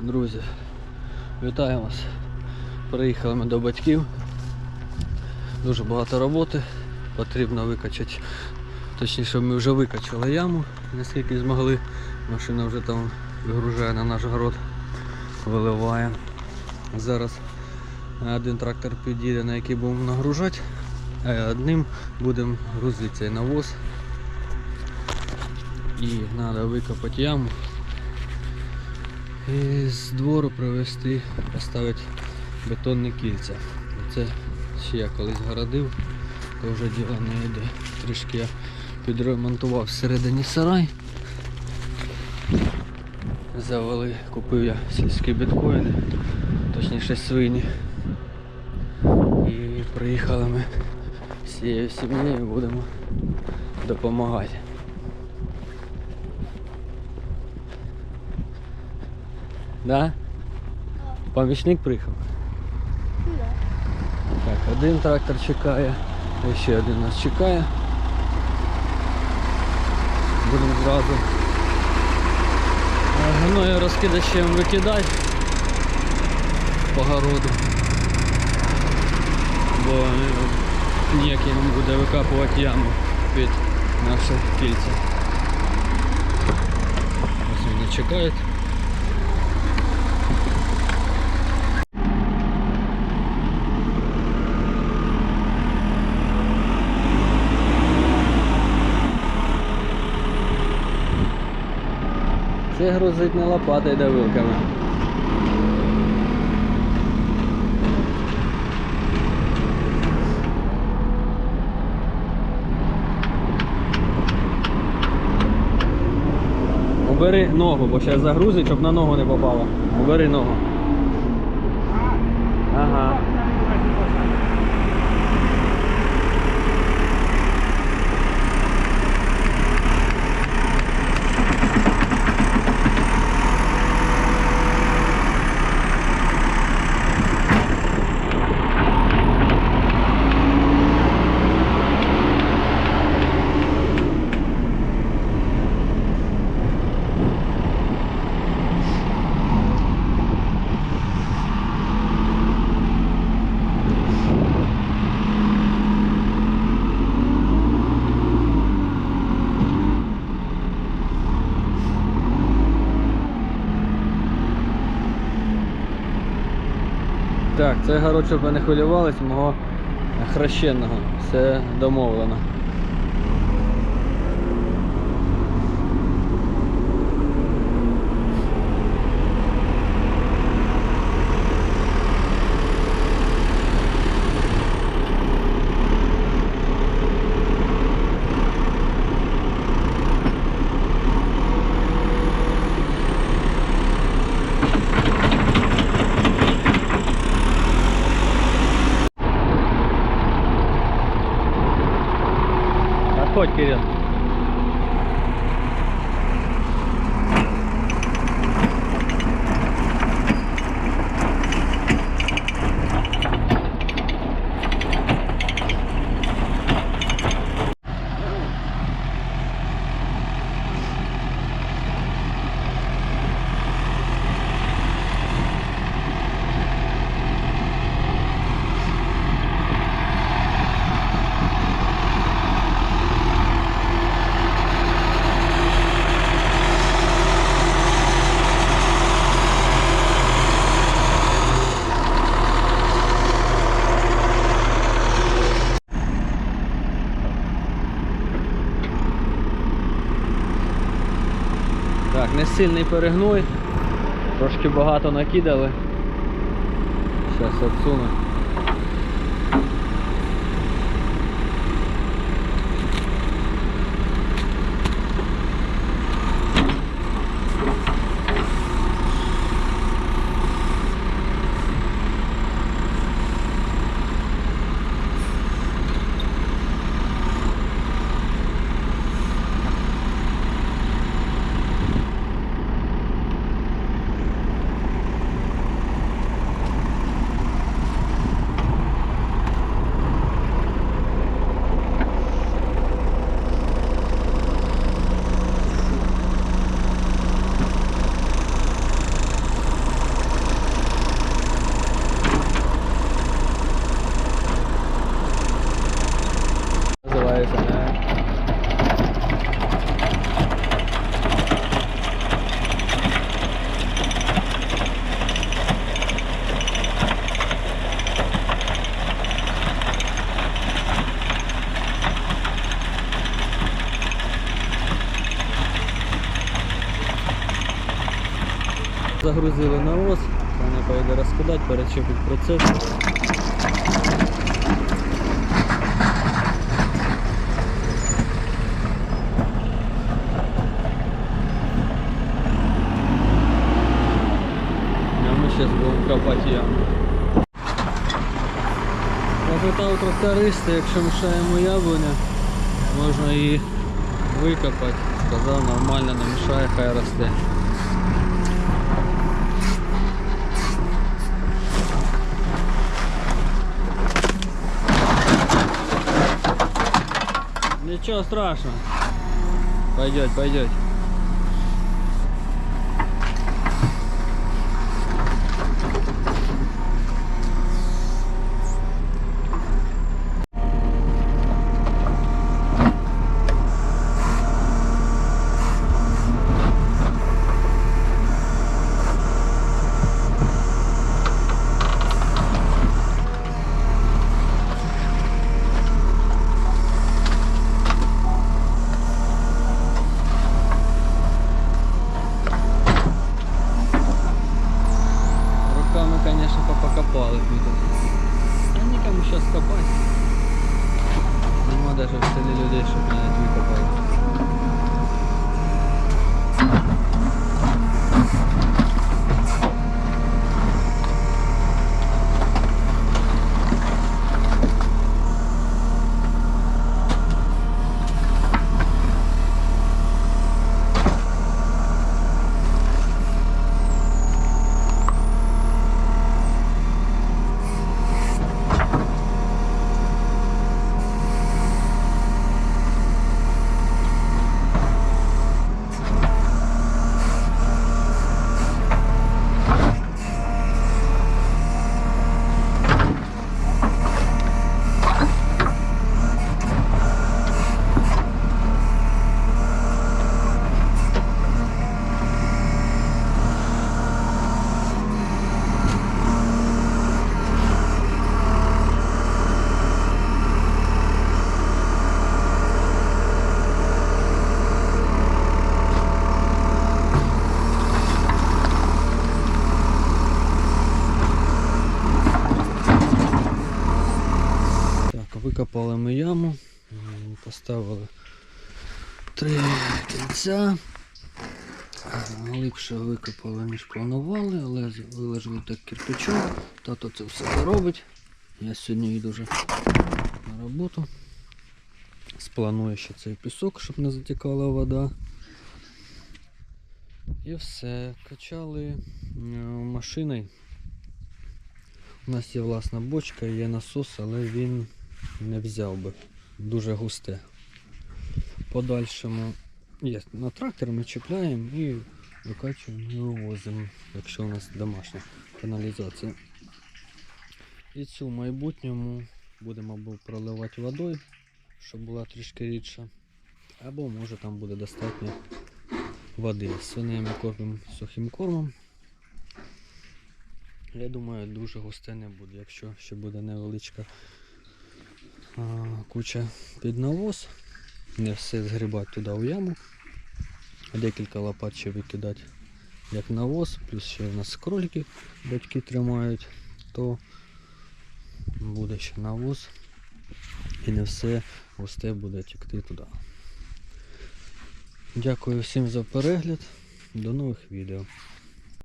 Друзі, вітаю вас. Приїхали ми до батьків. Дуже багато роботи. Потрібно викачати. Точніше, ми вже викачали яму, наскільки змогли. Машина вже там вигружає на наш город, виливає. Зараз один трактор підійде, на який будемо нагружати, а одним будемо грузити цей навоз. І треба викопати яму. З двору привезти, поставити бетонні кільця. Це ще я колись городив, то вже діло не йде. Трішки я підремонтував всередині сарай. Завели, купив я сільські біткоїни, точніше свині. І приїхали ми всією сім'єю будемо допомагати. Да? Помічник приїхав? Так, один трактор чекає, а ще один нас чекає. Будемо зразу гною розкидачем викидати по городу. Бо е, ніяк їм буде викапувати яму під наше кільце. Ось вони чекають. Це грузить не лопатою да вилками. Убери ногу, бо зараз загрузить, щоб на ногу не попало. Убери ногу. Так, це город, щоб ви не хвилювались, мого хрещеного. Все домовлено. Gott, geht ja. Так, не сильний перегнуй, Трошки багато накидали. Зараз отсуну. Загрузили навоз, Саня поїде розкидати, перечепить процес. А ми зараз будемо копати яму. Запитав тракториста, якщо мішаємо яблуня, можна її викопати. Сказав, нормально, не мішає, хай росте. Ничего страшного. Пойдет, пойдет. Сейчас копать. Нема даже в селі людей, щоб мене викопали. Так, викопали ми яму, поставили три кільця. Глибше викопали, ніж планували, але виложили так кирпичом. Тато це все робить. Я сьогодні їду вже на роботу. Спланую ще цей пісок, щоб не затікала вода. І все. Качали е, машиною. У нас є власна бочка, є насос, але він не взяв би. Дуже густе. Подальшому є. На трактор ми чіпляємо і викачуємо і вивозимо, якщо у нас домашня каналізація. І цю в майбутньому будемо або проливати водою, щоб була трішки рідша, або може там буде достатньо води. Свиней ми кормимо сухим кормом. Я думаю, дуже густе не буде, якщо ще буде невеличка куча під навоз. Не все згрібати туди в яму. Декілька лопат ще викидати як навоз, плюс ще в нас кролики батьки тримають, то буде ще навоз і не все густе буде тікти туди. Дякую всім за перегляд. До нових відео.